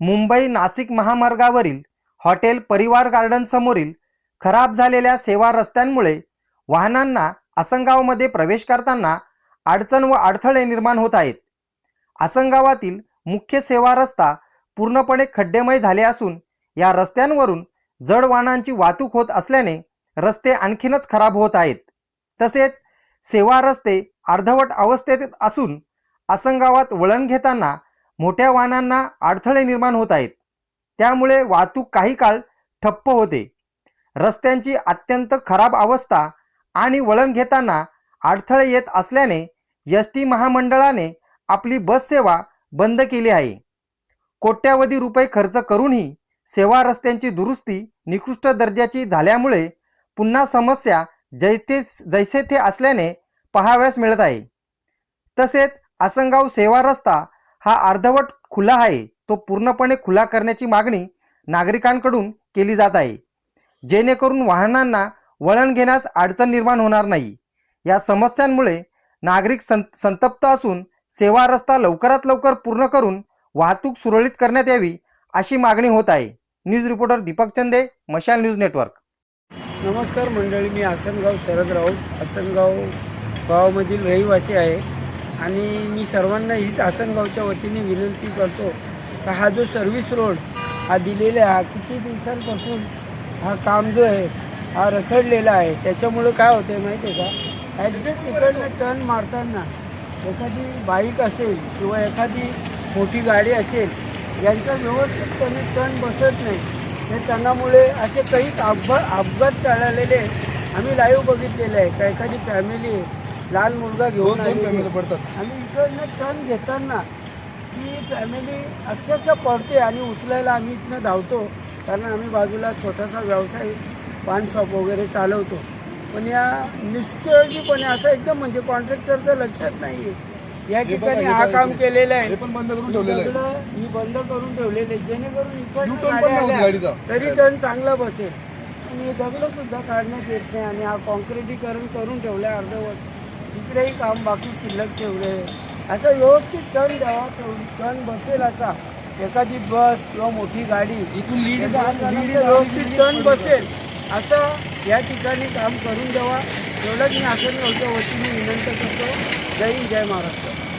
मुंबई नाशिक महामार्गावरील हॉटेल परिवार गार्डन समोरील खराब झालेल्या सेवा रस्त्यांमुळे वाहनांना आसनगावमध्ये प्रवेश करताना अडचण व अडथळे निर्माण होत आहेत. आसनगावातील मुख्य सेवा रस्ता पूर्णपणे खड्डेमय झाले असून या रस्त्यांवरून जड वाहनांची वाहतूक होत असल्याने रस्ते आणखीनच खराब होत आहेत. तसेच सेवा रस्ते अर्धवट अवस्थेत असून आसनगावात वळण घेताना मोठ्या वाहनांना अडथळे निर्माण होत आहेत. त्यामुळे वाहतूक काही काळ ठप्प होते. रस्त्यांची अत्यंत खराब अवस्था आणि वळण घेताना अडथळे येत असल्याने एस टी महामंडळाने आपली बस सेवा बंद केली आहे. कोट्यावधी रुपये खर्च करूनही सेवा रस्त्यांची दुरुस्ती निकृष्ट दर्जाची झाल्यामुळे पुन्हा समस्या जैते जैसे थे असल्याने पहाव्यास मिळत आहे. तसेच आसनगाव सेवा रस्ता हा अर्धवट खुला आहे तो पूर्णपणे खुला करण्याची मागणी नागरिकांकडून केली जात आहे. जेणेकरून वाहनांना वळण घेण्यास अडचण निर्माण होणार नाही. या समस्यांमुळे नागरिक सं संतप्त असून सेवा रस्ता लवकरात लवकर पूर्ण करून वाहतूक सुरळीत करण्यात यावी अशी मागणी होत आहे. न्यूज रिपोर्टर दीपक चंदे मशाल न्यूज नेटवर्क. नमस्कार मंडळी मी आसनगाव शरद राऊत. आसनगाव गावामधील रहिवासी आहे. आणि मी सर्वांना हीच आसनगावच्या वतीने विनंती करतो का हा जो सर्व्हिस रोड हा दिलेला आहे हा किती दिवसांपासून हा काम जो आहे हा रखडलेला आहे त्याच्यामुळं काय होतं आहे माहिती आहे का? ॲक्झॅक्ट तिकडनं टर्न मारताना एखादी बाईक असेल किंवा एखादी मोठी गाडी असेल यांचा व्यवस्थितपणे टर्न बसत नाही. हे त्यांनामुळे असे काही अपघात अपघात टाळलेले आम्ही लाईव्ह बघितलेले आहे. का एखादी फॅमिली लहान मुलगा घेऊन आलेली. पडतात. आणि इकडनं टर्न घेताना ती फॅमिली अक्षरशः पडते आणि उचलायला आम्ही इथनं धावतो. कारण आम्ही बाजूला छोटासा व्यवसाय पान शॉप वगैरे चालवतो. पण या निष्काळजीपणे असं एकदम म्हणजे कॉन्ट्रॅक्टरचं लक्षात नाही आहे या ठिकाणी हा काम केलेलं आहे. हे पण बंद करून ठेवलेलं आहे. दगडं ही बंद करून ठेवलेले जेणेकरून इकडनं U-turn पण गाड्या नव्हती आल्या, गाडीचा. तरी टर्न चांगला बसेल. आणि दगडं सुद्धा काढण्यात येत नाही आणि हा कॉन्क्रिटीकरण करून ठेवलं आहे अर्धवट. इकडेही काम बाकी शिल्लक ठेवले. असं व्यवस्थित टर्न द्यावा टर्न बसेल असा. एखादी बस किंवा मोठी गाडी. इथून लीड व्यवस्थित टर्न बसेल. असं या ठिकाणी काम करून द्यावा. एवढंच मी आसनगावच्या वतीने विनंती करतो. जय हिंद जय महाराष्ट्र.